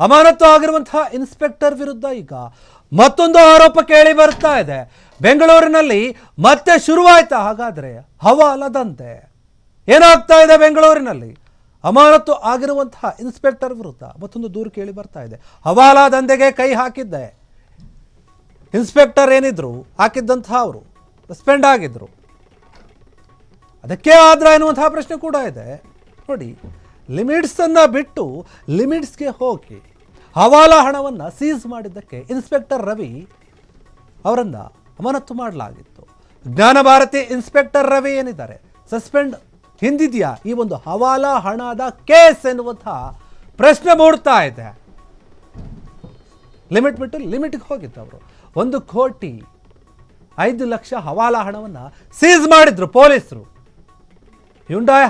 ಅಮಾನತು ಆಗಿರುವಂತಹ ಇನ್ಸ್ಪೆಕ್ಟರ್ ವಿರುದ್ಧ ಈಗ ಮತ್ತೊಂದು ಆರೋಪ ಕೇಳಿ ಬರ್ತಾ ಇದೆ. ಬೆಂಗಳೂರಿನಲ್ಲಿ ಮತ್ತೆ ಶುರುವಾಯ್ತಾ? ಹಾಗಾದ್ರೆ ಹವಾಲದಂತೆ. ಏನಾಗ್ತಾ ಇದೆ ಬೆಂಗಳೂರಿನಲ್ಲಿ? ಅಮಾನತು ಆಗಿರುವಂತಹ ಇನ್ಸ್ಪೆಕ್ಟರ್ ವಿರುದ್ಧ ಮತ್ತೊಂದು ದೂರು ಕೇಳಿ ಬರ್ತಾ ಇದೆ. ಹವಾಲಾ ದಂಧೆಗೆ ಕೈ ಹಾಕಿದ್ದೆ. ಇನ್ಸ್ಪೆಕ್ಟರ್ ಏನಿದ್ರು? ಹಾಕಿದ್ದಂತಹ ಅವರು. ಸಸ್ಪೆಂಡ್ ಆಗಿದ್ರು. ಅದಕ್ಕೆ ಆದ್ರ ಎನ್ನುವಂತಹ ಪ್ರಶ್ನೆ ಕೂಡ ಇದೆ. ನೋಡಿ, ಲಿಮಿಟ್ಸನ್ನು ಬಿಟ್ಟು ಲಿಮಿಟ್ಸ್ಗೆ ಹೋಗಿ ಹವಾಲಾ ಹಣವನ್ನು ಸೀಸ್ ಮಾಡಿದ್ದಕ್ಕೆ ಇನ್ಸ್ಪೆಕ್ಟರ್ ರವಿ ಅವರನ್ನು ಅಮಾನತು ಮಾಡಲಾಗಿತ್ತು. ಜ್ಞಾನ ಭಾರತಿ ಇನ್ಸ್ಪೆಕ್ಟರ್ ರವಿ ಏನಿದ್ದಾರೆ? ಸಸ್ಪೆಂಡ್ ಹಿಂದಿದೆಯಾ? ಈ ಒಂದು ಹವಾಲಾ ಹಣದ ಕೇಸ್ ಎನ್ನುವಂತಹ ಪ್ರಶ್ನೆ ಮೂಡ್ತಾ ಇದೆ. ಲಿಮಿಟ್ ಬಿಟ್ಟು ಲಿಮಿಟ್ಗೆ ಹೋಗಿತ್ತು ಅವರು. ಒಂದು ಕೋಟಿ ಐದು ಲಕ್ಷ ಹವಾಲಾ ಹಣವನ್ನು ಸೀಸ್ ಮಾಡಿದ್ರು ಪೊಲೀಸರು.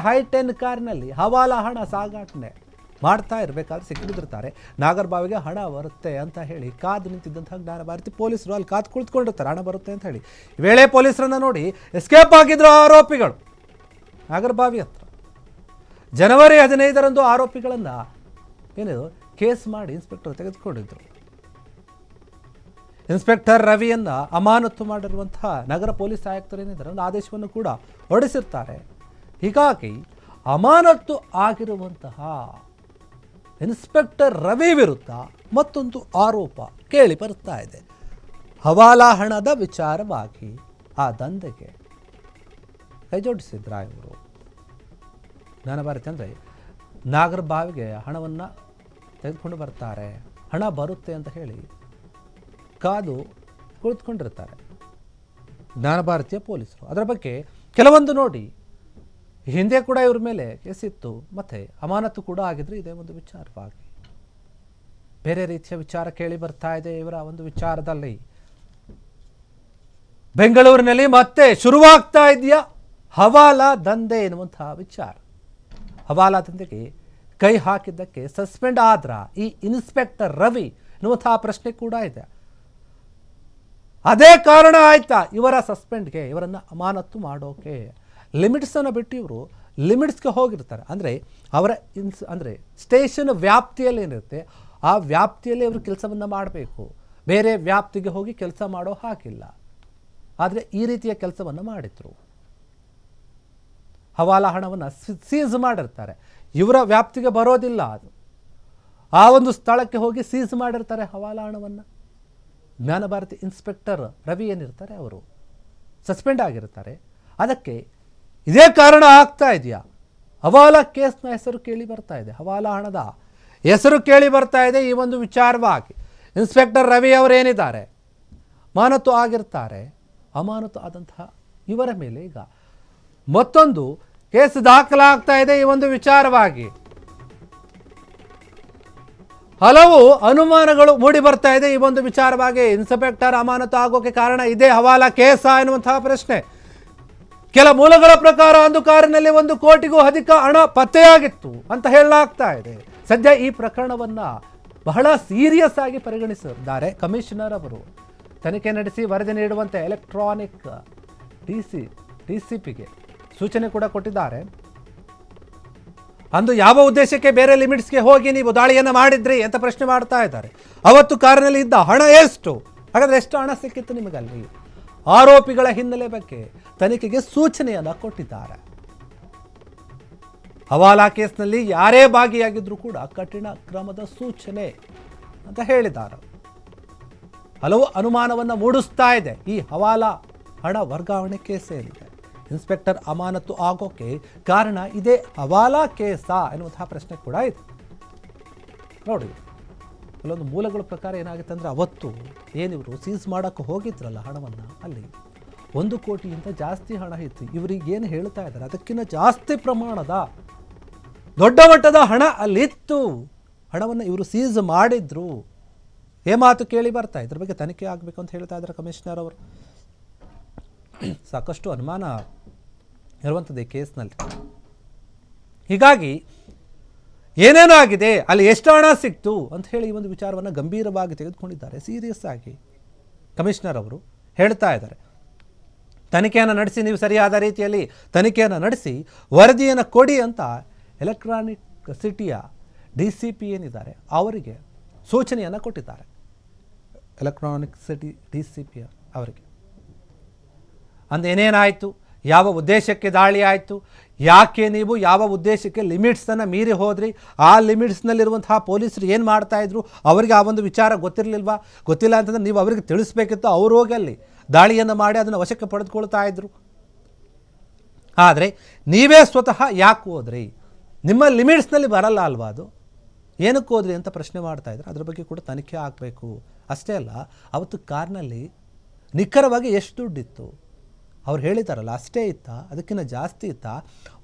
ಹೈ ಟೆನ್ ಕಾರ್ನಲ್ಲಿ ಹವಾಲಾ ಹಣ ಸಾಗಾಟನೆ. ಮಾಡ್ತಾ ಇರಬೇಕಾದ್ರೆ ಸಿಕ್ಕಿಬಿದ್ದಿರ್ತಾರೆ ನಾಗರಬಾವಿಗೆ ಹಣ ಬರುತ್ತೆ ಅಂತ ಹೇಳಿ, ಕಾದು ನಿಂತಿದ್ದಂತಹ ಜ್ಞಾನ ಭಾರತಿ ಪೊಲೀಸರು ಅಲ್ಲಿ ಕಾದು ಕುಳಿತುಕೊಂಡಿರ್ತಾರೆ. ಹಣ ಬರುತ್ತೆ ಅಂತ ಹೇಳಿ. ವೇಳೆ ಪೊಲೀಸರನ್ನು ನೋಡಿ ಎಸ್ಕೇಪ್ ಆಗಿದ್ರು ಆರೋಪಿಗಳು. ನಾಗರಬಾವಿ ಹತ್ರ. ಜನವರಿ ಹದಿನೈದರಂದು ಆರೋಪಿಗಳನ್ನು ಏನಿದು? ಕೇಸ್ ಮಾಡಿ ಇನ್ಸ್ಪೆಕ್ಟರ್ ತೆಗೆದುಕೊಂಡಿದ್ದರು ಇನ್ಸ್ಪೆಕ್ಟರ್ ರವಿಯನ್ನು ಅಮಾನತು ಮಾಡಿರುವಂತಹ ನಗರ ಪೊಲೀಸ್ ಆಯುಕ್ತರು ಏನಿದ್ದಾರೆ? ಒಂದು ಆದೇಶವನ್ನು ಕೂಡ ಹೊರಡಿಸಿರ್ತಾರೆ. ಹೀಗಾಗಿ ಅಮಾನತ್ತು ಆಗಿರುವಂತಹ ಇನ್ಸ್ಪೆಕ್ಟರ್ ರವಿ ವಿರುದ್ಧ ಮತ್ತೊಂದು ಆರೋಪ ಕೇಳಿ ಬರುತ್ತಾ ಇದೆ. ಹವಾಲಾ ಹಣದ ವಿಚಾರವಾಗಿ ಆ ದಂಧೆಗೆ ಕೈಜೋಡಿಸಿದ್ರ ಇವರು? ಜ್ಞಾನಭಾರತಿ ಅಂದರೆ ನಾಗರ ಬಾವಿಗೆ ಹಣವನ್ನು ತೆಗೆದುಕೊಂಡು ಬರ್ತಾರೆ. ಹಣ ಬರುತ್ತೆ ಅಂತ ಹೇಳಿ ಕಾದು ಕುಳಿತುಕೊಂಡಿರ್ತಾರೆ. ಜ್ಞಾನಭಾರತೀಯ ಪೊಲೀಸರು. ಅದರ ಬಗ್ಗೆ ಕೆಲವೊಂದು ನೋಡಿ ಹಿಂದೆ ಕೂಡ ಇವ್ರ ಮೇಲೆ ಕೇಸಿತ್ತು ಮತ್ತೆ ಅಮಾನತು ಕೂಡ ಆಗಿದ್ರೆ ಇದೇ ಒಂದು ವಿಚಾರವಾಗಿ. ಬೇರೆ ರೀತಿಯ ವಿಚಾರ ಕೇಳಿ ಬರ್ತಾ ಇದೆ ಇವರ ಒಂದು ವಿಚಾರದಲ್ಲಿ. ಬೆಂಗಳೂರಿನಲ್ಲಿ ಮತ್ತೆ ಶುರುವಾಗ್ತಾ ಇದೆಯಾ? ಹವಾಲಾ ದಂಧೆ ಎನ್ನುವಂತಹ ವಿಚಾರ. ಹವಾಲಾ ದಂಧೆಗೆ ಕೈ ಹಾಕಿದ್ದಕ್ಕೆ ಸಸ್ಪೆಂಡ್ ಆದ್ರ ಈ ಇನ್ಸ್ಪೆಕ್ಟರ್ ರವಿ ಎನ್ನುವಂತಹ ಪ್ರಶ್ನೆ ಕೂಡ ಇದೆ. ಅದೇ ಕಾರಣ ಆಯ್ತಾ ಇವರ ಸಸ್ಪೆಂಡ್ಗೆ ಇವರನ್ನು ಅಮಾನತು ಮಾಡೋಕೆ? ಲಿಮಿಟ್ಸನ್ನು ಬಿಟ್ಟು ಇವರು ಲಿಮಿಟ್ಸ್ಗೆ ಹೋಗಿರ್ತಾರೆ. ಅಂದರೆ ಅವರ ಇನ್ಸ್, ಅಂದರೆ ಸ್ಟೇಷನ್ ವ್ಯಾಪ್ತಿಯಲ್ಲಿ ಏನಿರುತ್ತೆ, ಆ ವ್ಯಾಪ್ತಿಯಲ್ಲಿ ಅವರು ಕೆಲಸವನ್ನು ಮಾಡಬೇಕು. ಬೇರೆ ವ್ಯಾಪ್ತಿಗೆ ಹೋಗಿ ಕೆಲಸ ಮಾಡೋ ಹಾಕಿಲ್ಲ ಆದರೆ ಈ ರೀತಿಯ ಕೆಲಸವನ್ನು ಮಾಡಿದರು. ಹವಾಲಾ ಹಣವನ್ನು ಸೀಸ್ ಮಾಡಿರ್ತಾರೆ. ಇವರ ವ್ಯಾಪ್ತಿಗೆ ಬರೋದಿಲ್ಲ ಅದು. ಆ ಒಂದು ಸ್ಥಳಕ್ಕೆ ಹೋಗಿ ಸೀಸ್ ಮಾಡಿರ್ತಾರೆ ಹವಾಲಾ ಹಣವನ್ನು. ಜ್ಞಾನಭಾರತಿ ಇನ್ಸ್ಪೆಕ್ಟರ್ ರವಿ ಏನಿರ್ತಾರೆ ಅವರು. ಸಸ್ಪೆಂಡ್ ಆಗಿರ್ತಾರೆ. ಅದಕ್ಕೆ ಇದೇ ಕಾರಣ ಆಗ್ತಾ ಇದೆಯಾ? ಹವಾಲ ಕೇಸ್ನ ಹೆಸರು ಕೇಳಿ ಬರ್ತಾ ಇದೆ, ಹವಾಲ ಹಣದ ಹೆಸರು ಕೇಳಿ ಬರ್ತಾ ಇದೆ ಈ ಒಂದು ವಿಚಾರವಾಗಿ. ಇನ್ಸ್ಪೆಕ್ಟರ್ ರವಿ ಅವರೇನಿದ್ದಾರೆ ಮಾನತು ಆಗಿರ್ತಾರೆ, ಅಮಾನತು ಆದಂತಹ ಇವರ ಮೇಲೆ ಈಗ ಮತ್ತೊಂದು ಕೇಸ್ ದಾಖಲಾಗ್ತಾ ಇದೆ ಈ ಒಂದು ವಿಚಾರವಾಗಿ. ಹಲವು ಅನುಮಾನಗಳು ಮೂಡಿ ಬರ್ತಾ ಇದೆ ಈ ಒಂದು ವಿಚಾರವಾಗಿ. ಇನ್ಸ್ಪೆಕ್ಟರ್ ಅಮಾನತು ಆಗೋಕೆ ಕಾರಣ ಇದೇ ಹವಾಲಾ ಕೇಸ ಎನ್ನುವಂತಹ ಪ್ರಶ್ನೆ. ಕೆಲ ಮೂಲಗಳ ಪ್ರಕಾರ ಒಂದು ಕಾರಿನಲ್ಲಿ ಒಂದು ಕೋಟಿಗೂ ಅಧಿಕ ಹಣ ಪತ್ತೆಯಾಗಿತ್ತು ಅಂತ ಹೇಳಲಾಗ್ತಾ ಇದೆ. ಸದ್ಯ ಈ ಪ್ರಕರಣವನ್ನ ಬಹಳ ಸೀರಿಯಸ್ ಆಗಿ ಪರಿಗಣಿಸಿದ್ದಾರೆ ಕಮಿಷನರ್ ಅವರು. ತನಿಖೆ ನಡೆಸಿ ವರದಿ ನೀಡುವಂತೆ electronic D C D C ಪಿಗೆ ಸೂಚನೆ ಕೂಡ ಕೊಟ್ಟಿದ್ದಾರೆ. ಅಂದು ಯಾವ ಉದ್ದೇಶಕ್ಕೆ ಬೇರೆ ಲಿಮಿಟ್ಸ್ಗೆ ಹೋಗಿ ನೀವು ದಾಳಿಯನ್ನು ಮಾಡಿದ್ರಿ ಅಂತ ಪ್ರಶ್ನೆ ಮಾಡ್ತಾ ಇದ್ದಾರೆ. ಅವತ್ತು ಕಾರಿನಲ್ಲಿ ಇದ್ದ ಹಣ ಎಷ್ಟು? ಹಾಗಾದ್ರೆ ಎಷ್ಟು ಹಣ ಸಿಕ್ಕಿತ್ತು ನಿಮಗಲ್ಲಿ? ಆರೋಪಿಗಳ ಹಿನ್ನೆಲೆ ಬಗ್ಗೆ ತನಿಖೆಗೆ ಸೂಚನೆಯನ್ನು ಕೊಟ್ಟಿದ್ದಾರೆ. ಹವಾಲಾ ಕೇಸ್ನಲ್ಲಿ ಯಾರೇ ಭಾಗಿಯಾಗಿದ್ರೂ ಕೂಡ ಕಠಿಣ ಕ್ರಮದ ಸೂಚನೆ ಅಂತ ಹೇಳಿದ್ದಾರೆ. ಹಲವು ಅನುಮಾನವನ್ನು ಮೂಡಿಸ್ತಾ ಇದೆ ಈ ಹವಾಲಾ ಹಣ ವರ್ಗಾವಣೆ ಕೇಸ್ ಏನಿದೆ ಇನ್ಸ್ಪೆಕ್ಟರ್ ಅಮಾನತು ಆಗೋಕೆ ಕಾರಣ ಇದೇ ಹವಾಲಾ ಕೇಸಾ ಎನ್ನುವಂತಹ ಪ್ರಶ್ನೆ ಕೂಡ ಇದೆ. ನೋಡಿ. ಕೆಲವೊಂದು ಮೂಲಗಳ ಪ್ರಕಾರ ಏನಾಗುತ್ತೆ ಅಂದರೆ ಅವತ್ತು ಏನಿವರು ಸೀಸ್ ಮಾಡೋಕ್ಕೆ ಹೋಗಿದ್ರಲ್ಲ ಹಣವನ್ನು ಅಲ್ಲಿ ಒಂದು ಕೋಟಿಗಿಂತ ಜಾಸ್ತಿ ಹಣ ಇತ್ತು. ಇವರಿಗೆ ಏನು ಹೇಳ್ತಾ ಇದ್ದಾರೆ? ಅದಕ್ಕಿಂತ ಜಾಸ್ತಿ ಪ್ರಮಾಣದ ದೊಡ್ಡ ಮಟ್ಟದ ಹಣ ಅಲ್ಲಿತ್ತು. ಹಣವನ್ನು ಇವರು ಸೀಸ್ ಮಾಡಿದ್ರು. ಏ ಮಾತು ಕೇಳಿ ಬರ್ತಾ ಇದ್ರ. ಬಗ್ಗೆ ತನಿಖೆ ಆಗಬೇಕು ಅಂತ ಹೇಳ್ತಾ ಇದ್ದಾರೆ ಕಮಿಷನರ್ ಅವರು. ಸಾಕಷ್ಟು ಅನುಮಾನ ಇರುವಂಥದ್ದು ಈ ಕೇಸ್ನಲ್ಲಿ ಹೀಗಾಗಿ ಏನೇನಾಗಿದೆ? ಅಲ್ಲಿ ಎಷ್ಟು ಹಣ ಸಿಕ್ತು? ಅಂತ ಹೇಳಿ ಈ ಒಂದು ವಿಚಾರವನ್ನು ಗಂಭೀರವಾಗಿ ತೆಗೆದುಕೊಂಡಿದ್ದಾರೆ. ಸೀರಿಯಸ್ ಆಗಿ ಕಮಿಷನರ್ ಅವರು ಹೇಳ್ತಾ ಇದ್ದಾರೆ. ತನಿಖೆಯನ್ನು ನಡೆಸಿ, ನೀವು ಸರಿಯಾದ ರೀತಿಯಲ್ಲಿ ತನಿಖೆಯನ್ನು ನಡೆಸಿ, ವರದಿಯನ್ನು ಕೊಡಿ ಅಂತ ಎಲೆಕ್ಟ್ರಾನಿಕ್ ಸಿಟಿಯ ಡಿ ಸಿ ಪಿ ಏನಿದ್ದಾರೆ, ಅವರಿಗೆ ಸೂಚನೆಯನ್ನು ಕೊಟ್ಟಿದ್ದಾರೆ. Electronic city D C P ಅವರಿಗೆ. ಅಂದೇನೇನಾಯಿತು ಯಾವ ಉದ್ದೇಶಕ್ಕೆ ದಾಳಿ ಆಯಿತು? ಯಾಕೆ ನೀವು ಯಾವ ಉದ್ದೇಶಕ್ಕೆ ಲಿಮಿಟ್ಸನ್ನು ಮೀರಿ ಹೋದ್ರಿ? ಆ ಲಿಮಿಟ್ಸ್ನಲ್ಲಿರುವಂತಹ ಪೊಲೀಸರು ಏನು ಮಾಡ್ತಾಯಿದ್ರು ಅವರಿಗೆ ಆ ಒಂದು ವಿಚಾರ ಗೊತ್ತಿರಲಿಲ್ವಾ? ಗೊತ್ತಿಲ್ಲ ಅಂತಂದ್ರೆ ನೀವು ಅವರಿಗೆ ತಿಳಿಸ್ಬೇಕಿತ್ತು ಅವರು ಹೋಗಿ ಅಲ್ಲಿ ದಾಳಿಯನ್ನು ಮಾಡಿ ಅದನ್ನು ವಶಕ್ಕೆ ಪಡೆದುಕೊಳ್ತಾ ಇದ್ರು. ಆದರೆ ನೀವೇ ಸ್ವತಃ ಯಾಕೆ ಹೋದ್ರಿ? ನಿಮ್ಮ ಲಿಮಿಟ್ಸ್ನಲ್ಲಿ ಬರಲ್ಲ ಅಲ್ವಾ ಅದು? ಏನಕ್ಕೆ ಹೋದ್ರಿ ಅಂತ ಪ್ರಶ್ನೆ ಮಾಡ್ತಾ ಇದ್ರು. ಅದ್ರ ಬಗ್ಗೆ ಕೂಡ ತನಿಖೆ ಹಾಕಬೇಕು ಅಷ್ಟೇ ಅಲ್ಲ, ಅವತ್ತು ಕಾರ್ನಲ್ಲಿ ನಿಖರವಾಗಿ ಎಷ್ಟು ದುಡ್ಡಿತ್ತು? ಅವ್ರು ಹೇಳಿದಾರಲ್ಲ, ಅಷ್ಟೇ ಇತ್ತಾ, ಅದಕ್ಕಿಂತ ಜಾಸ್ತಿ ಇತ್ತಾ.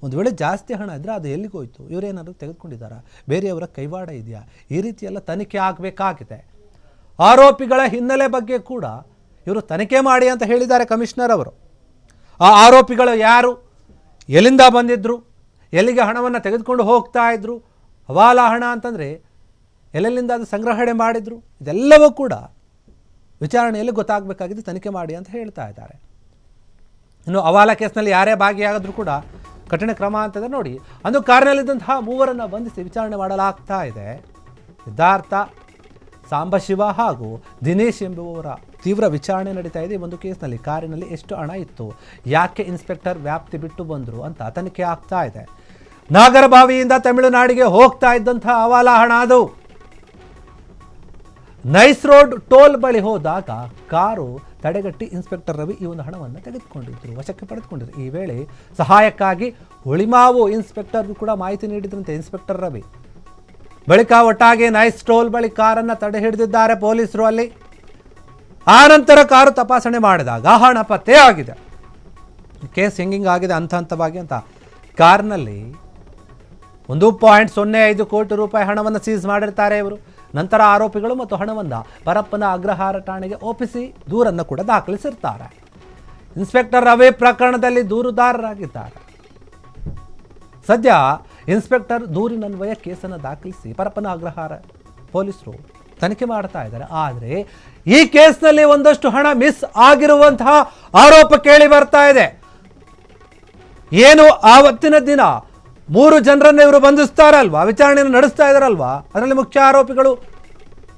ಒಂದು ವೇಳೆ ಜಾಸ್ತಿ ಹಣ ಇದ್ದರೆ ಅದು ಎಲ್ಲಿಗೆ ಹೋಯ್ತು? ಇವರೇನಾದ್ರು ತೆಗೆದುಕೊಂಡಿದ್ದಾರಾ ಬೇರೆಯವರ ಕೈವಾಡ ಇದೆಯಾ? ಈ ರೀತಿಯೆಲ್ಲ ತನಿಖೆ ಆಗಬೇಕಾಗಿದೆ. ಆರೋಪಿಗಳ ಹಿನ್ನೆಲೆ ಬಗ್ಗೆ ಕೂಡ ಇವರು ತನಿಖೆ ಮಾಡಿ ಅಂತ ಹೇಳಿದ್ದಾರೆ ಕಮಿಷನರ್ ಅವರು. ಆ ಆರೋಪಿಗಳು ಯಾರು? ಎಲ್ಲಿಂದ ಬಂದಿದ್ದರು ಎಲ್ಲಿಗೆ ಹಣವನ್ನು ತೆಗೆದುಕೊಂಡು ಹೋಗ್ತಾ ಇದ್ದರು ಹವಾಲ ಹಣ ಅಂತಂದರೆ ಎಲ್ಲೆಲ್ಲಿಂದ ಅದು ಸಂಗ್ರಹಣೆ ಮಾಡಿದ್ರು? ಇದೆಲ್ಲವೂ ಕೂಡ ವಿಚಾರಣೆಯಲ್ಲಿ ಗೊತ್ತಾಗಬೇಕಾಗಿದೆ, ತನಿಖೆ ಮಾಡಿ ಅಂತ ಹೇಳ್ತಾ ಇದ್ದಾರೆ. ಇನ್ನು ಅವಾಲ ಕೇಸ್ನಲ್ಲಿ ಯಾರೇ ಭಾಗಿಯಾಗಿದ್ರು ಕೂಡ ಕಠಿಣ ಕ್ರಮ ಅಂತಂದರೆ ನೋಡಿ. ಅಂದು ಕಾರಿನಲ್ಲಿದ್ದಂತಹ ಮೂವರನ್ನು ಬಂಧಿಸಿ ವಿಚಾರಣೆ ಮಾಡಲಾಗ್ತಾ ಇದೆ. ಸಿದ್ಧಾರ್ಥ, ಸಾಂಬಶಿವ ಹಾಗೂ ದಿನೇಶ್ ಎಂಬುವವರ ತೀವ್ರ ವಿಚಾರಣೆ ನಡೀತಾ ಇದೆ. ಈ ಒಂದು ಕೇಸ್ನಲ್ಲಿ ಕಾರಿನಲ್ಲಿ ಎಷ್ಟು ಹಣ ಇತ್ತು? ಯಾಕೆ ಇನ್ಸ್ಪೆಕ್ಟರ್ ವ್ಯಾಪ್ತಿ ಬಿಟ್ಟು ಬಂದರು ಅಂತ ತನಿಖೆ ಆಗ್ತಾ ಇದೆ. ನಾಗರಬಾವಿಯಿಂದ ತಮಿಳುನಾಡಿಗೆ ಹೋಗ್ತಾ ಇದ್ದಂತಹ ಅವಾಲ ಹಣ ಅದು. ನೈಸ್ ರೋಡ್ ಟೋಲ್ ಬಳಿ ಹೋದಾಗ ಕಾರು ತಡೆಗಟ್ಟಿ ಇನ್ಸ್ಪೆಕ್ಟರ್ ರವಿ ಈ ಒಂದು ಹಣವನ್ನು ತೆಗೆದುಕೊಂಡಿದ್ದರು ವಶಕ್ಕೆ ಪಡೆದುಕೊಂಡಿದ್ದರು ಈ ವೇಳೆ ಸಹಾಯಕ್ಕಾಗಿ ಹುಳಿಮಾವು ಇನ್ಸ್ಪೆಕ್ಟರ್ ಕೂಡ ಮಾಹಿತಿ ನೀಡಿದ್ರಂತೆ ಇನ್ಸ್ಪೆಕ್ಟರ್ ರವಿ. ಬಳಿಕ ಒಟ್ಟಾಗಿ ನೈಸ್ ಟೋಲ್ ಬಳಿ ಕಾರನ್ನು ತಡೆ ಹಿಡಿದಿದ್ದಾರೆ ಪೊಲೀಸರು ಅಲ್ಲಿ. ಆ ನಂತರ ಕಾರು ತಪಾಸಣೆ ಮಾಡಿದಾಗ ಹಣ ಪತ್ತೆ ಆಗಿದೆ. ಕೇಸ್ ಹೆಂಗಿಂಗ್ ಆಗಿದೆ ಹಂತ ಹಂತವಾಗಿ ಅಂತ. ಕಾರ್ನಲ್ಲಿ ಒಂದು ಪಾಯಿಂಟ್ ಸೊನ್ನೆ ಐದು ಕೋಟಿ ರೂಪಾಯಿ ಹಣವನ್ನು ಸೀಸ್ ಮಾಡಿರ್ತಾರೆ ಇವರು. ನಂತರ ಆರೋಪಿಗಳು ಮತ್ತು ಹಣವನ್ನು ಪರಪ್ಪನ ಅಗ್ರಹಾರ ಠಾಣೆಗೆ ಒಪ್ಪಿಸಿ ದೂರನ್ನು ಕೂಡ ದಾಖಲಿಸಿರ್ತಾರೆ. ಇನ್ಸ್ಪೆಕ್ಟರ್ ರವಿ ಪ್ರಕರಣದಲ್ಲಿ ದೂರುದಾರರಾಗಿದ್ದಾರೆ. ಸದ್ಯ ಇನ್ಸ್ಪೆಕ್ಟರ್ ದೂರಿನನ್ವಯ ಕೇಸನ್ನು ದಾಖಲಿಸಿ ಪರಪ್ಪನ ಅಗ್ರಹಾರ ಪೊಲೀಸರು ತನಿಖೆ ಮಾಡ್ತಾ ಇದ್ದಾರೆ. ಆದರೆ ಈ ಕೇಸ್ನಲ್ಲಿ ಒಂದಷ್ಟು ಹಣ ಮಿಸ್ ಆಗಿರುವಂತಹ ಆರೋಪ ಕೇಳಿ ಬರ್ತಾ ಇದೆ. ಏನು ಆವತ್ತಿನ ದಿನ ಮೂರು ಜನರನ್ನು ಇವರು ಬಂಧಿಸ್ತಾರಲ್ವಾ? ವಿಚಾರಣೆಯನ್ನು ನಡೆಸ್ತಾ ಇದ್ದಾರಲ್ವಾ ಅದರಲ್ಲಿ ಮುಖ್ಯ ಆರೋಪಿಗಳು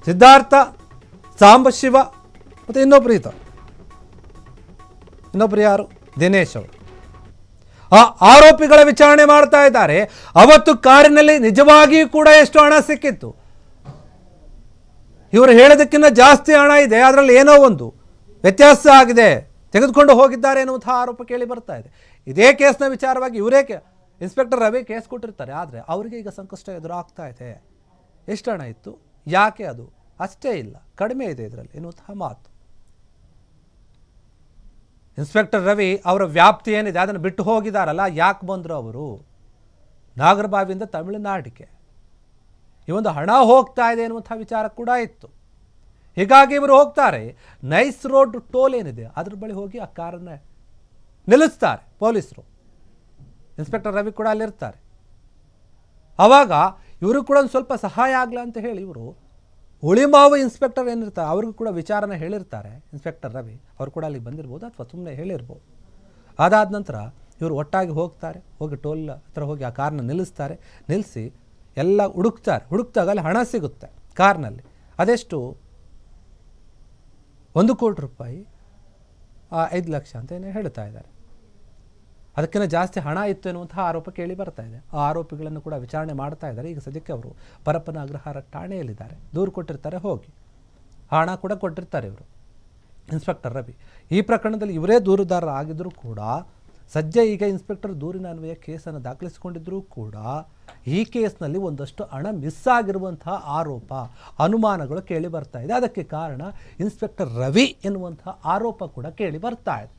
ಸಿದ್ಧಾರ್ಥ ಸಾಂಬಶಿವ ಮತ್ತು ಇನ್ನೊಬ್ಬರು ಈತ. ಇನ್ನೊಬ್ಬರು ಯಾರು? ದಿನೇಶ್ ಅವರು. ಆ ಆರೋಪಿಗಳ ವಿಚಾರಣೆ ಮಾಡ್ತಾ ಇದ್ದಾರೆ. ಅವತ್ತು ಕಾರಿನಲ್ಲಿ ನಿಜವಾಗಿಯೂ ಕೂಡ ಎಷ್ಟು ಹಣ ಸಿಕ್ಕಿತ್ತು? ಇವರು ಹೇಳೋದಕ್ಕಿಂತ ಜಾಸ್ತಿ ಹಣ ಇದೆ. ಅದರಲ್ಲಿ ಏನೋ ಒಂದು ವ್ಯತ್ಯಾಸ ಆಗಿದೆ. ತೆಗೆದುಕೊಂಡು ಹೋಗಿದ್ದಾರೆ ಎನ್ನುವಂತಹ ಆರೋಪ ಕೇಳಿ ಬರ್ತಾ ಇದೆ. ಇದೇ ಕೇಸ್ನ ವಿಚಾರವಾಗಿ ಇವರೇ ಇನ್ಸ್ಪೆಕ್ಟರ್ ರವಿ ಕೇಸ್ ಕೊಟ್ಟಿರ್ತಾರೆ, ಆದರೆ ಅವರಿಗೆ ಈಗ ಸಂಕಷ್ಟ ಎದುರಾಗ್ತಾ ಇದೆ. ಎಷ್ಟು ಹಣ ಇತ್ತು? ಯಾಕೆ ಅದು? ಅಷ್ಟೇ ಇಲ್ಲ, ಕಡಿಮೆ ಇದೆ ಇದರಲ್ಲಿ, ಎನ್ನುವಂತಹ ಮಾತು. ಇನ್ಸ್ಪೆಕ್ಟರ್ ರವಿ ಅವರ ವ್ಯಾಪ್ತಿ ಏನಿದೆ, ಅದನ್ನು ಬಿಟ್ಟು ಹೋಗಿದಾರಲ್ಲ, ಯಾಕೆ ಬಂದರು ಅವರು? ನಾಗರಬಾವಿಯಿಂದ ತಮಿಳುನಾಡಿಗೆ. ಈ ಒಂದು ಹಣ ಹೋಗ್ತಾ ಇದೆ ಎನ್ನುವಂಥ ವಿಚಾರ ಕೂಡ ಇತ್ತು. ಹೀಗಾಗಿ ಇವರು ಹೋಗ್ತಾರೆ. ನೈಸ್ ರೋಡ್ ಟೋಲ್ ಏನಿದೆ, ಅದ್ರ ಬಳಿ ಹೋಗಿ ಆ ಕಾರನ್ನು ನಿಲ್ಲಿಸ್ತಾರೆ, ಪೊಲೀಸರು. ಇನ್ಸ್ಪೆಕ್ಟರ್ ರವಿ ಕೂಡ ಅಲ್ಲಿರ್ತಾರೆ. ಆವಾಗ ಇವರು ಕೂಡ ಒಂದು ಸ್ವಲ್ಪ ಸಹಾಯ ಆಗಲ್ಲ ಅಂತ ಹೇಳಿ ಇವರು ಉಳಿಮಾವು ಇನ್ಸ್ಪೆಕ್ಟರ್ ಏನಿರ್ತಾರೆ ಅವ್ರಿಗೂ ಕೂಡ ವಿಚಾರನ ಹೇಳಿರ್ತಾರೆ, ಇನ್ಸ್ಪೆಕ್ಟರ್ ರವಿ. ಅವರು ಕೂಡ ಅಲ್ಲಿಗೆ ಬಂದಿರ್ಬೋದು ಅಥವಾ ಸುಮ್ಮನೆ ಹೇಳಿರ್ಬೋದು. ಅದಾದ ನಂತರ ಇವರು ಒಟ್ಟಾಗಿ ಹೋಗ್ತಾರೆ, ಹೋಗಿ ಟೋಲ್ ಹತ್ರ ಹೋಗಿ ಆ ಕಾರನ್ನ ನಿಲ್ಲಿಸ್ತಾರೆ. ನಿಲ್ಲಿಸಿ ಎಲ್ಲ ಹುಡುಕ್ತಾರೆ. ಹುಡುಕ್ತಾಗ ಅಲ್ಲಿ ಹಣ ಸಿಗುತ್ತೆ ಕಾರ್ನಲ್ಲಿ. ಅದೆಷ್ಟು? ಒಂದು ಕೋಟಿ ರೂಪಾಯಿ ಐದು ಲಕ್ಷ ಅಂತ ಏನೋ ಹೇಳ್ತಾ ಇದ್ದಾರೆ. ಅದಕ್ಕಿಂತ ಜಾಸ್ತಿ ಹಣ ಇತ್ತು ಎನ್ನುವಂತಹ ಆರೋಪ ಕೇಳಿ ಬರ್ತಾ ಇದೆ. ಆ ಆರೋಪಿಗಳನ್ನು ಕೂಡ ವಿಚಾರಣೆ ಮಾಡ್ತಾ ಇದ್ದಾರೆ. ಈಗ ಸದ್ಯಕ್ಕೆ ಅವರು ಪರಪ್ಪನ ಅಗ್ರಹಾರ ಠಾಣೆಯಲ್ಲಿದ್ದಾರೆ. ದೂರು ಕೊಟ್ಟಿರ್ತಾರೆ, ಹೋಗಿ. ಹಣ ಕೂಡ ಕೊಟ್ಟಿರ್ತಾರೆ ಇವರು. ಇನ್ಸ್ಪೆಕ್ಟರ್ ರವಿ. ಈ ಪ್ರಕರಣದಲ್ಲಿ ಇವರೇ ದೂರುದಾರರು ಆಗಿದ್ದರೂ ಕೂಡ, ಸದ್ಯ ಈಗ ಇನ್ಸ್ಪೆಕ್ಟರ್ ದೂರಿನ ಅನ್ವಯ ಕೇಸನ್ನು ದಾಖಲಿಸಿಕೊಂಡಿದ್ದರೂ ಕೂಡ, ಈ ಕೇಸ್ನಲ್ಲಿ ಒಂದಷ್ಟು ಹಣ ಮಿಸ್ ಆಗಿರುವಂತಹ ಆರೋಪ, ಅನುಮಾನಗಳು ಕೇಳಿ ಬರ್ತಾ ಇದೆ. ಅದಕ್ಕೆ ಕಾರಣ ಇನ್ಸ್ಪೆಕ್ಟರ್ ರವಿ ಎನ್ನುವಂತಹ ಆರೋಪ ಕೂಡ ಕೇಳಿ ಬರ್ತಾ ಇದೆ.